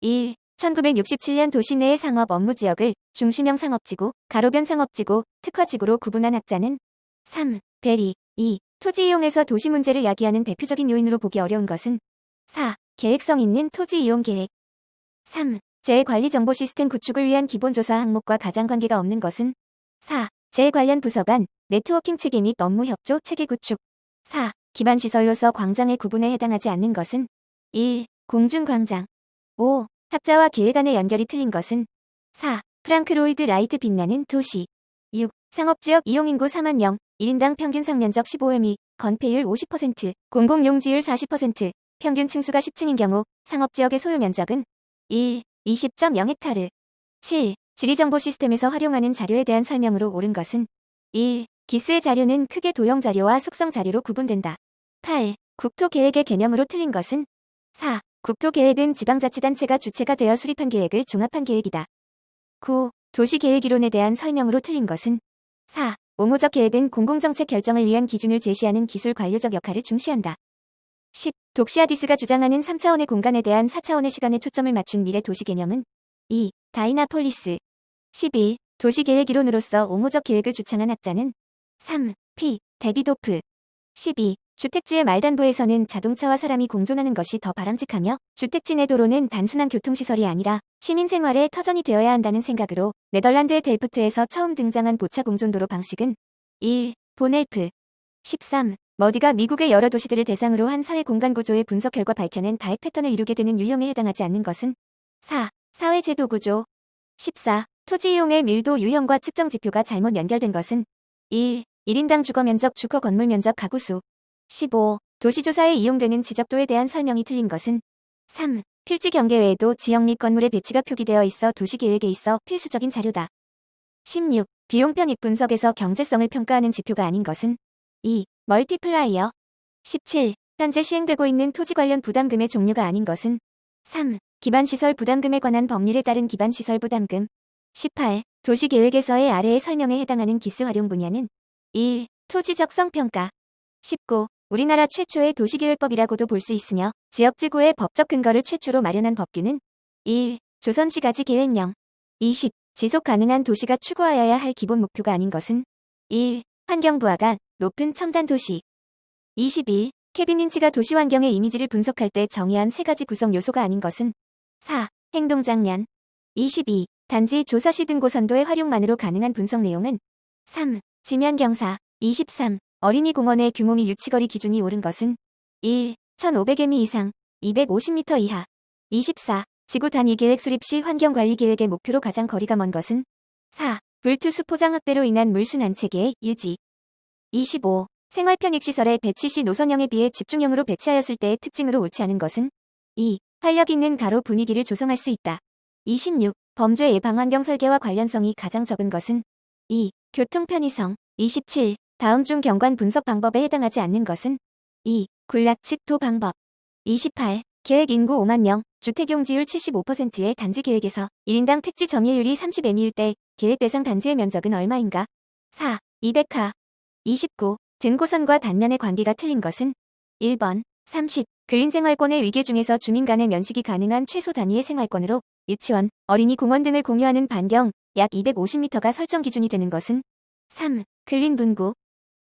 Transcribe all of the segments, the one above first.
1. 1967년 도시 내의 상업 업무 지역을 중심형 상업지구, 가로변 상업지구, 특화지구로 구분한 학자는 3. 베리 2. 토지 이용에서 도시 문제를 야기하는 대표적인 요인으로 보기 어려운 것은 4. 계획성 있는 토지 이용 계획 3. 재관리 정보 시스템 구축을 위한 기본조사 항목과 가장 관계가 없는 것은 4. 재 관련 부서 간 네트워킹 체계 및 업무 협조 체계 구축 4. 기반 시설로서 광장의 구분에 해당하지 않는 것은 1. 공중광장 5. 학자와 계획 안의 연결이 틀린 것은 4. 프랑크 로이드 라이트 빛나는 도시 6. 상업지역 이용인구 4만 명 1인당 평균 상면적 15회 미 건폐율 50% 공공용지율 40% 평균 층수가 10층인 경우 상업지역의 소유 면적은 1. 20.0헥타르 7. 지리정보 시스템에서 활용하는 자료에 대한 설명으로 옳은 것은 1. 기스의 자료는 크게 도형 자료와 속성 자료로 구분된다. 8. 국토 계획의 개념으로 틀린 것은 4. 국토계획은 지방자치단체가 주체가 되어 수립한 계획을 종합한 계획이다. 9. 도시계획 이론에 대한 설명으로 틀린 것은 4. 옹호적 계획은 공공정책 결정을 위한 기준을 제시하는 기술 관료적 역할을 중시한다. 10. 독시아디스가 주장하는 3차원의 공간에 대한 4차원의 시간에 초점을 맞춘 미래 도시 개념은 2. 다이나폴리스 11. 도시계획 이론으로서 옹호적 계획을 주창한 학자는 3. P. 데비도프 12. 주택지의 말단부에서는 자동차와 사람이 공존하는 것이 더 바람직하며 주택지 내 도로는 단순한 교통시설이 아니라 시민 생활의 터전이 되어야 한다는 생각으로 네덜란드의 델프트에서 처음 등장한 보차 공존도로 방식은 1. 보넬프 13. 머디가 미국의 여러 도시들을 대상으로 한 사회 공간 구조의 분석 결과 밝혀낸 다액 패턴을 이루게 되는 유형에 해당하지 않는 것은 4. 사회 제도 구조 14. 토지 이용의 밀도 유형과 측정 지표가 잘못 연결된 것은 1. 1인당 주거 면적 주거 건물 면적 가구 수 15. 도시조사에 이용되는 지적도에 대한 설명이 틀린 것은 3. 필지 경계 외에도 지역 및 건물의 배치가 표기되어 있어 도시계획에 있어 필수적인 자료다. 16. 비용 편익 분석에서 경제성을 평가하는 지표가 아닌 것은 2. 멀티플라이어 17. 현재 시행되고 있는 토지 관련 부담금의 종류가 아닌 것은 3. 기반시설 부담금에 관한 법률에 따른 기반시설 부담금 18. 도시계획에서의 아래의 설명에 해당하는 기스 활용 분야는 1. 토지 적성 평가 19. 우리나라 최초의 도시계획법이라고도 볼 수 있으며 지역지구의 법적 근거를 최초로 마련한 법규는 1. 조선시가지 계획령 20. 지속 가능한 도시가 추구하여야 할 기본 목표가 아닌 것은 1. 환경부하가 높은 첨단 도시 21. 케빈 인치가 도시 환경의 이미지를 분석할 때 정의한 세 가지 구성 요소가 아닌 것은 4. 행동 장면 22. 단지 조사 시 등고선도의 활용만으로 가능한 분석 내용은 3. 지면 경사 23. 어린이 공원의 규모 및 유치거리 기준이 옳은 것은 1. 1500m 이상 250m 이하 24. 지구 단위 계획 수립 시 환경 관리 계획의 목표로 가장 거리가 먼 것은 4. 불투수 포장 확대로 인한 물순환 체계의 유지 25. 생활 편익 시설의 배치 시 노선형에 비해 집중형으로 배치하였을 때의 특징으로 옳지 않은 것은 2. 활력 있는 가로 분위기를 조성할 수 있다. 26. 범죄 예방 환경 설계와 관련성이 가장 적은 것은 2. 교통 편의성 27. 다음 중 경관 분석 방법에 해당하지 않는 것은 2. 군락측 도 방법 28. 계획 인구 5만 명, 주택용지율 75%의 단지 계획에서 1인당 택지 점유율이 30M일 때 계획 대상 단지의 면적은 얼마인가? 4. 200하 29. 등고선과 단면의 관계가 틀린 것은 1번 30. 그린 생활권의 위계 중에서 주민 간의 면식이 가능한 최소 단위의 생활권으로 유치원, 어린이 공원 등을 공유하는 반경 약 250m가 설정 기준이 되는 것은 3. 근린 분구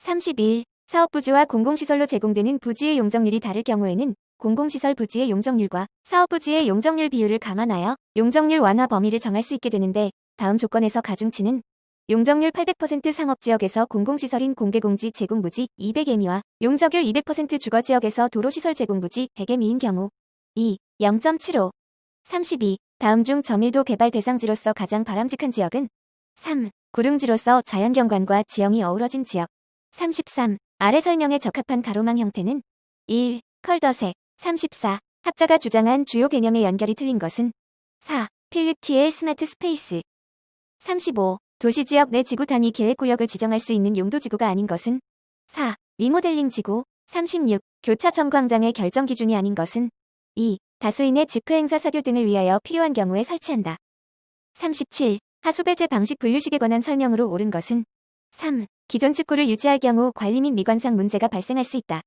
31. 사업부지와 공공시설로 제공되는 부지의 용적률이 다를 경우에는 공공시설 부지의 용적률과 사업부지의 용적률 비율을 감안하여 용적률 완화 범위를 정할 수 있게 되는데 다음 조건에서 가중치는 용적률 800% 상업지역에서 공공시설인 공개공지 제공부지 200M이와 용적률 200% 주거지역에서 도로시설 제공부지 100M인 경우 2. 0.75 32. 다음 중 점일도 개발 대상지로서 가장 바람직한 지역은 3. 구릉지로서 자연경관과 지형이 어우러진 지역 33. 아래 설명에 적합한 가로망 형태는 1. 컬더색 34. 학자가 주장한 주요 개념의 연결이 틀린 것은 4. 필립 티엘 스마트 스페이스 35. 도시지역 내 지구 단위 계획구역을 지정할 수 있는 용도지구가 아닌 것은 4. 리모델링 지구 36. 교차 점 광장의 결정 기준이 아닌 것은 2. 다수인의 집회행사 사교 등을 위하여 필요한 경우에 설치한다. 37. 하수배제 방식 분류식에 관한 설명으로 옳은 것은 3. 기존 직구를 유지할 경우 관리 및 미관상 문제가 발생할 수 있다.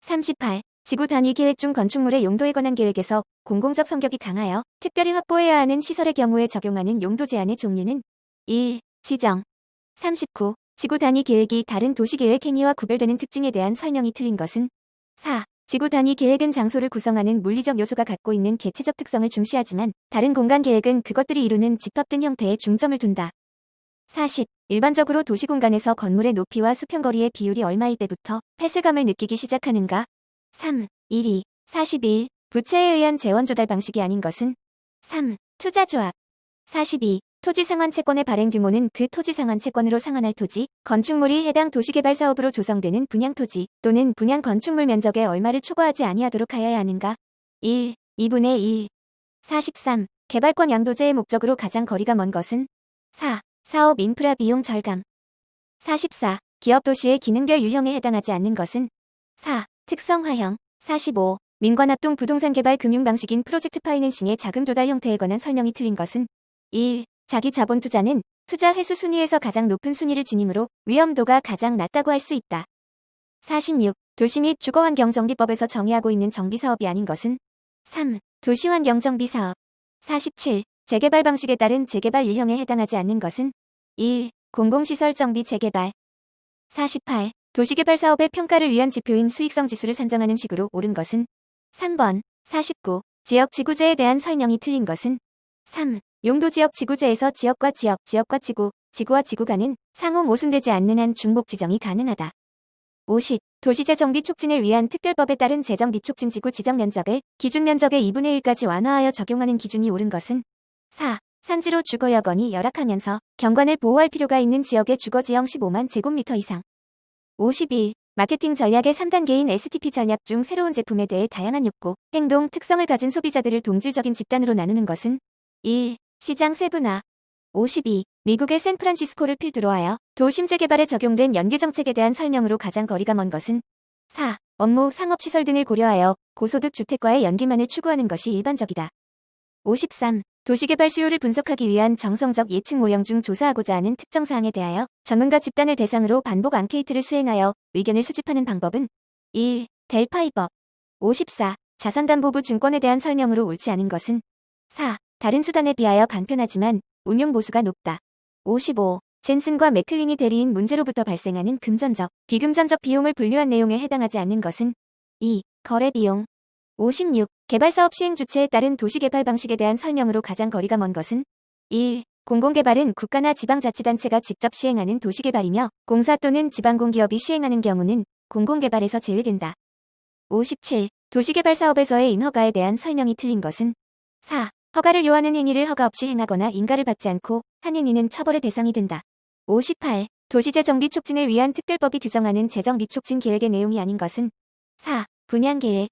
38. 지구 단위 계획 중 건축물의 용도에 관한 계획에서 공공적 성격이 강하여 특별히 확보해야 하는 시설의 경우에 적용하는 용도 제한의 종류는 1. 지정 39. 지구 단위 계획이 다른 도시 계획 행위와 구별되는 특징에 대한 설명이 틀린 것은 4. 지구 단위 계획은 장소를 구성하는 물리적 요소가 갖고 있는 개체적 특성을 중시하지만 다른 공간 계획은 그것들이 이루는 집합된 형태에 중점을 둔다. 40. 일반적으로 도시 공간에서 건물의 높이와 수평거리의 비율이 얼마일 때부터 폐쇄감을 느끼기 시작하는가? 3. 1이 41. 부채에 의한 재원 조달 방식이 아닌 것은 3. 투자조합 42. 토지 상환 채권의 발행 규모는 그 토지 상환 채권으로 상환할 토지, 건축물이 해당 도시개발 사업으로 조성되는 분양 토지 또는 분양 건축물 면적의 얼마를 초과하지 아니하도록 하여야 하는가? 1. 2분의 1. 43. 개발권 양도제의 목적으로 가장 거리가 먼 것은 4. 사업 인프라 비용 절감. 44. 기업 도시의 기능별 유형에 해당하지 않는 것은 4. 특성화형. 45. 민관합동 부동산 개발 금융 방식인 프로젝트 파이낸싱의 자금 조달 형태에 관한 설명이 틀린 것은 1. 자기 자본 투자는 투자 회수 순위에서 가장 높은 순위를 지니므로 위험도가 가장 낮다고 할 수 있다. 46. 도시 및 주거환경정비법에서 정의하고 있는 정비사업이 아닌 것은 3. 도시환경정비사업. 47. 재개발 방식에 따른 재개발 유형에 해당하지 않는 것은 1. 공공시설 정비 재개발 48. 도시개발 사업의 평가를 위한 지표인 수익성 지수를 산정하는 식으로 옳은 것은 3번 49. 지역 지구제에 대한 설명이 틀린 것은 3. 용도 지역 지구제에서 지역과 지역, 지역과 지구, 지구와 지구 간은 상호 모순되지 않는 한 중복 지정이 가능하다. 50. 도시재 정비 촉진을 위한 특별법에 따른 재정 비 촉진 지구 지정 면적을 기준 면적의 2분의 1까지 완화하여 적용하는 기준이 옳은 것은 4. 산지로 주거 여건이 열악하면서 경관을 보호할 필요가 있는 지역의 주거 지형 15만 제곱미터 이상. 51. 마케팅 전략의 3단계인 STP 전략 중 새로운 제품에 대해 다양한 욕구, 행동, 특성을 가진 소비자들을 동질적인 집단으로 나누는 것은 1. 시장 세분화 52. 미국의 샌프란시스코를 필두로 하여 도심재 개발에 적용된 연계정책에 대한 설명으로 가장 거리가 먼 것은 4. 업무, 상업시설 등을 고려하여 고소득 주택과의 연계만을 추구하는 것이 일반적이다. 53. 도시개발 수요를 분석하기 위한 정성적 예측 모형 중 조사하고자 하는 특정 사항에 대하여 전문가 집단을 대상으로 반복 앙케이트를 수행하여 의견을 수집하는 방법은 1. 델파이법 54. 자산담보부 증권에 대한 설명으로 옳지 않은 것은 4. 다른 수단에 비하여 간편하지만 운용 보수가 높다. 55. 젠슨과 맥클린이 대리인 문제로부터 발생하는 금전적, 비금전적 비용을 분류한 내용에 해당하지 않는 것은 2. 거래 비용 56. 개발사업 시행 주체에 따른 도시개발 방식에 대한 설명으로 가장 거리가 먼 것은 1. 공공개발은 국가나 지방자치단체가 직접 시행하는 도시개발이며 공사 또는 지방공기업이 시행하는 경우는 공공개발에서 제외된다. 57. 도시개발 사업에서의 인허가에 대한 설명이 틀린 것은 4. 허가를 요하는 행위를 허가 없이 행하거나 인가를 받지 않고 한 행위는 처벌의 대상이 된다. 58. 도시재 정비 촉진을 위한 특별법이 규정하는 재정 비 촉진 계획의 내용이 아닌 것은 4. 분양 계획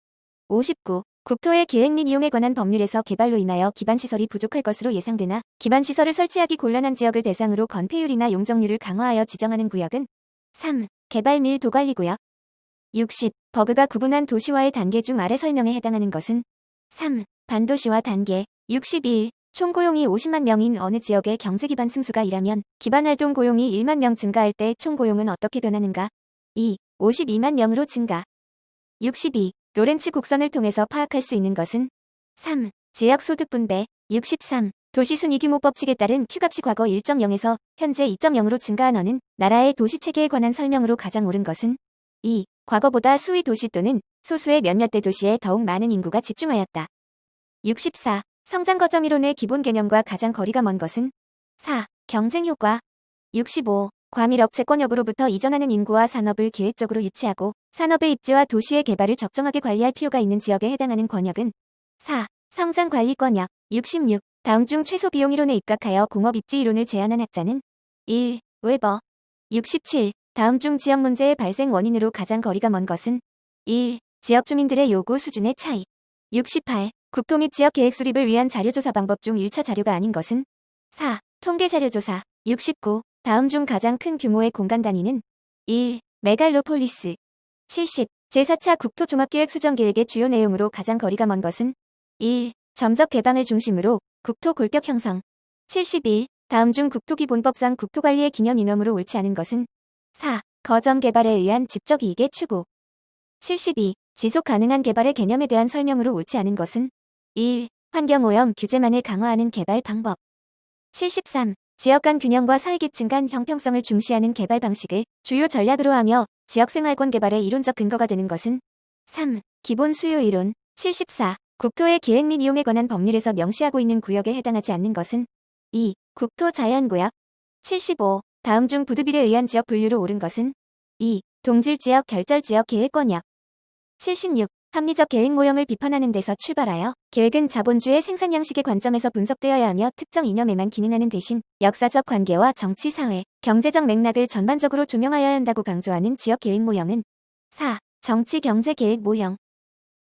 59. 국토의 계획 및 이용에 관한 법률에서 개발로 인하여 기반시설이 부족할 것으로 예상되나 기반시설을 설치하기 곤란한 지역을 대상으로 건폐율이나 용적률을 강화하여 지정하는 구역은 3. 개발 밀 도관리구역 60. 버그가 구분한 도시화의 단계 중 아래 설명에 해당하는 것은 3. 반도시화 단계 61. 총 고용이 50만 명인 어느 지역의 경제 기반 승수가 1하면 기반 활동 고용이 1만 명 증가할 때 총 고용은 어떻게 변하는가? 2. 52만 명으로 증가. 62. 로렌츠 곡선을 통해서 파악할 수 있는 것은 3. 지역 소득 분배 63. 도시 순위 규모 법칙에 따른 Q값이 과거 1.0에서 현재 2.0으로 증가한 어는 나라의 도시 체계에 관한 설명으로 가장 옳은 것은 2. 과거보다 수위 도시 또는 소수의 몇몇 대 도시에 더욱 많은 인구가 집중하였다. 64. 성장 거점 이론의 기본 개념과 가장 거리가 먼 것은 4. 경쟁 효과 65. 과밀업 채권역으로부터 이전하는 인구와 산업을 계획적으로 유치하고 산업의 입지와 도시의 개발을 적정하게 관리할 필요가 있는 지역에 해당하는 권역은 4. 성장 관리 권역 66. 다음 중 최소 비용 이론에 입각하여 공업 입지 이론을 제안한 학자는 1. 웨버 67. 다음 중 지역 문제의 발생 원인으로 가장 거리가 먼 것은 1. 지역 주민들의 요구 수준의 차이 68. 국토 및 지역 계획 수립을 위한 자료조사 방법 중 1차 자료가 아닌 것은 4. 통계 자료조사 69. 다음 중 가장 큰 규모의 공간 단위는 1. 메갈로폴리스 70. 제4차 국토 종합계획 수정 계획의 주요 내용으로 가장 거리가 먼 것은 1. 점적 개방을 중심으로 국토 골격 형성 71. 다음 중 국토기본법상 국토관리의 기념 이념으로 옳지 않은 것은 4. 거점 개발에 의한 집적 이익의 추구 72. 지속 가능한 개발의 개념에 대한 설명으로 옳지 않은 것은 1. 환경오염 규제만을 강화하는 개발 방법 73. 지역 간 균형과 사회계층 간 형평성을 중시하는 개발 방식을 주요 전략으로 하며 지역생활권 개발의 이론적 근거가 되는 것은 3. 기본 수요 이론 74. 국토의 계획 및 이용에 관한 법률에서 명시하고 있는 구역에 해당하지 않는 것은 2. 국토 자연구역 75. 다음 중 부두빌에 의한 지역 분류로 옳은 것은 2. 동질지역 결절지역 계획권역 76. 합리적 계획 모형을 비판하는 데서 출발하여 계획은 자본주의 생산 양식의 관점에서 분석되어야 하며 특정 이념에만 기능하는 대신 역사적 관계와 정치 사회, 경제적 맥락을 전반적으로 조명하여야 한다고 강조하는 지역 계획 모형은 4. 정치 경제 계획 모형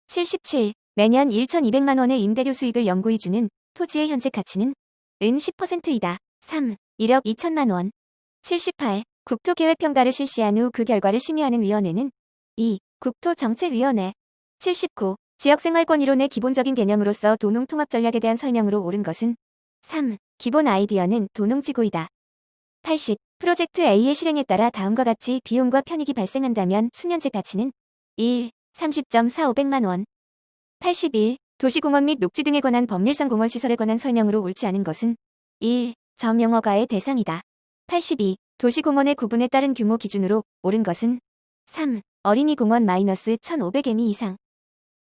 77. 매년 1,200만 원의 임대료 수익을 연구해 주는 토지의 현재 가치는 은 10%이다. 3. 1억 2천만 원 78. 국토계획평가를 실시한 후 그 결과를 심의하는 위원회는 2. 국토정책위원회 79. 지역생활권 이론의 기본적인 개념으로서 도농 통합 전략에 대한 설명으로 옳은 것은 3. 기본 아이디어는 도농지구이다. 80. 프로젝트 A의 실행에 따라 다음과 같이 비용과 편익이 발생한다면 수년제 가치는 1. 30.4500만 원 81. 도시공원 및 녹지 등에 관한 법률상 공원 시설에 관한 설명으로 옳지 않은 것은 1. 점용허가의 대상이다. 82. 도시공원의 구분에 따른 규모 기준으로 옳은 것은 3. 어린이공원 마이너스 1500m 이상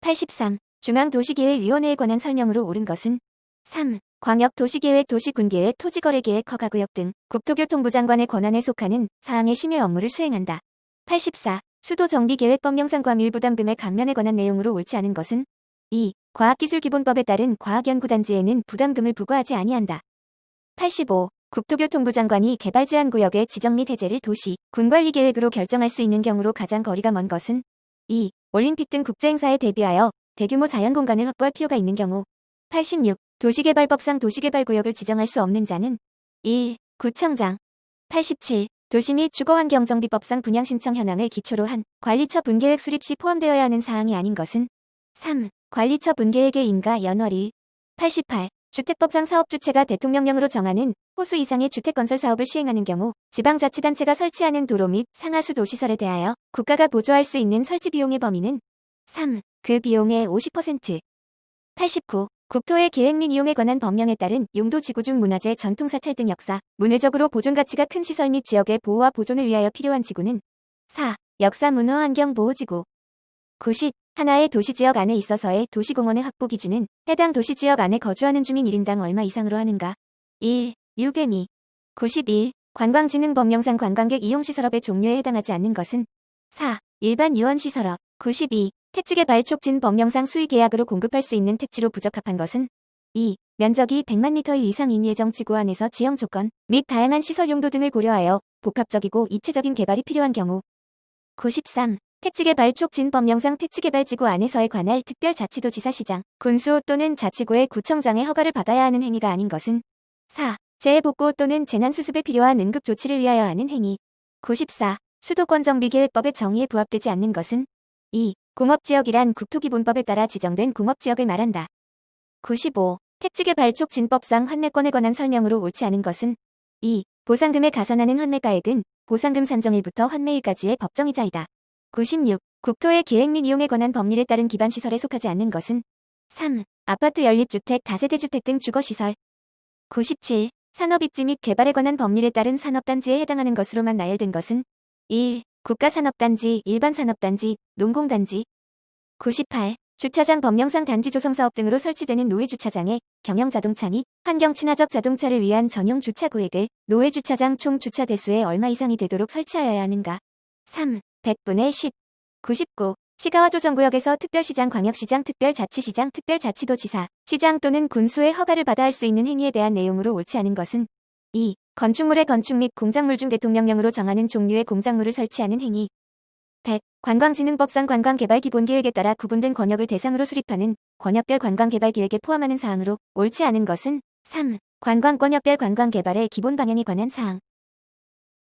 83. 중앙도시계획위원회에 관한 설명으로 옳은 것은 3. 광역도시계획 도시군계획 토지거래계획 허가구역 등 국토교통부 장관의 권한에 속하는 사항의 심의 업무를 수행한다. 84. 수도정비계획법 영상과 밀부담금의 감면에 관한 내용으로 옳지 않은 것은 2. 과학기술기본법에 따른 과학연구단지에는 부담금을 부과하지 아니한다. 85. 국토교통부 장관이 개발 제한 구역의 지정 및 해제를 도시, 군관리 계획으로 결정할 수 있는 경우로 가장 거리가 먼 것은 2. 올림픽 등 국제행사에 대비하여 대규모 자연공간을 확보할 필요가 있는 경우 86. 도시개발법상 도시개발구역을 지정할 수 없는 자는 1. 구청장 87. 도시 및 주거환경정비법상 분양신청 현황을 기초로 한 관리처 분계획 수립 시 포함되어야 하는 사항이 아닌 것은 3. 관리처 분계획의 인가 연월일 88. 주택법상 사업 주체가 대통령령으로 정하는 호수 이상의 주택건설 사업을 시행하는 경우 지방자치단체가 설치하는 도로 및 상하수 도시설에 대하여 국가가 보조할 수 있는 설치 비용의 범위는 3. 그 비용의 50%. 89. 국토의 계획 및 이용에 관한 법령에 따른 용도 지구 중 문화재 전통사찰 등 역사, 문화적으로 보존 가치가 큰 시설 및 지역의 보호와 보존을 위하여 필요한 지구는 4. 역사 문화 환경 보호지구 90. 하나의 도시지역 안에 있어서의 도시공원의 확보 기준은 해당 도시지역 안에 거주하는 주민 1인당 얼마 이상으로 하는가? 1. 유개미 91. 관광진흥법령상 관광객 이용시설업의 종류에 해당하지 않는 것은 4. 일반 유원시설업 92. 택지개 발촉진 법령상 수의계약으로 공급할 수 있는 택지로 부적합한 것은 2. 면적이 100만 미터 이상인 예정 지구 안에서 지형 조건 및 다양한 시설 용도 등을 고려하여 복합적이고 입체적인 개발이 필요한 경우 93. 택지개발 촉진 법령상 택지개발 지구 안에서의 관할 특별자치도지사시장, 군수 또는 자치구의 구청장의 허가를 받아야 하는 행위가 아닌 것은 4. 재해복구 또는 재난수습에 필요한 응급조치를 위하여 하는 행위 94. 수도권 정비계획법의 정의에 부합되지 않는 것은 2. 공업지역이란 국토기본법에 따라 지정된 공업지역을 말한다. 95. 택지개발 촉진법상 환매권에 관한 설명으로 옳지 않은 것은 2. 보상금에 가산하는 환매가액은 보상금 산정일부터 환매일까지의 법정이자이다. 96. 국토의 계획 및 이용에 관한 법률에 따른 기반시설에 속하지 않는 것은 3. 아파트 연립주택, 다세대주택 등 주거시설 97. 산업입지 및 개발에 관한 법률에 따른 산업단지에 해당하는 것으로만 나열된 것은 1. 국가산업단지, 일반산업단지, 농공단지 98. 주차장 법령상 단지 조성사업 등으로 설치되는 노예주차장에 경영자동차 및 환경친화적 자동차를 위한 전용 주차구역을 노예주차장 총 주차 대수의 얼마 이상이 되도록 설치하여야 하는가 3. 100분의 10. 99. 시가와 조정구역에서 특별시장, 광역시장, 특별자치시장, 특별자치도지사, 시장 또는 군수의 허가를 받아 할 수 있는 행위에 대한 내용으로 옳지 않은 것은 2. 건축물의 건축 및 공작물 중 대통령령으로 정하는 종류의 공작물을 설치하는 행위 100. 관광진흥법상 관광개발기본계획에 따라 구분된 권역을 대상으로 수립하는 권역별 관광개발계획에 포함하는 사항으로 옳지 않은 것은 3. 관광권역별 관광개발의 기본 방향에 관한 사항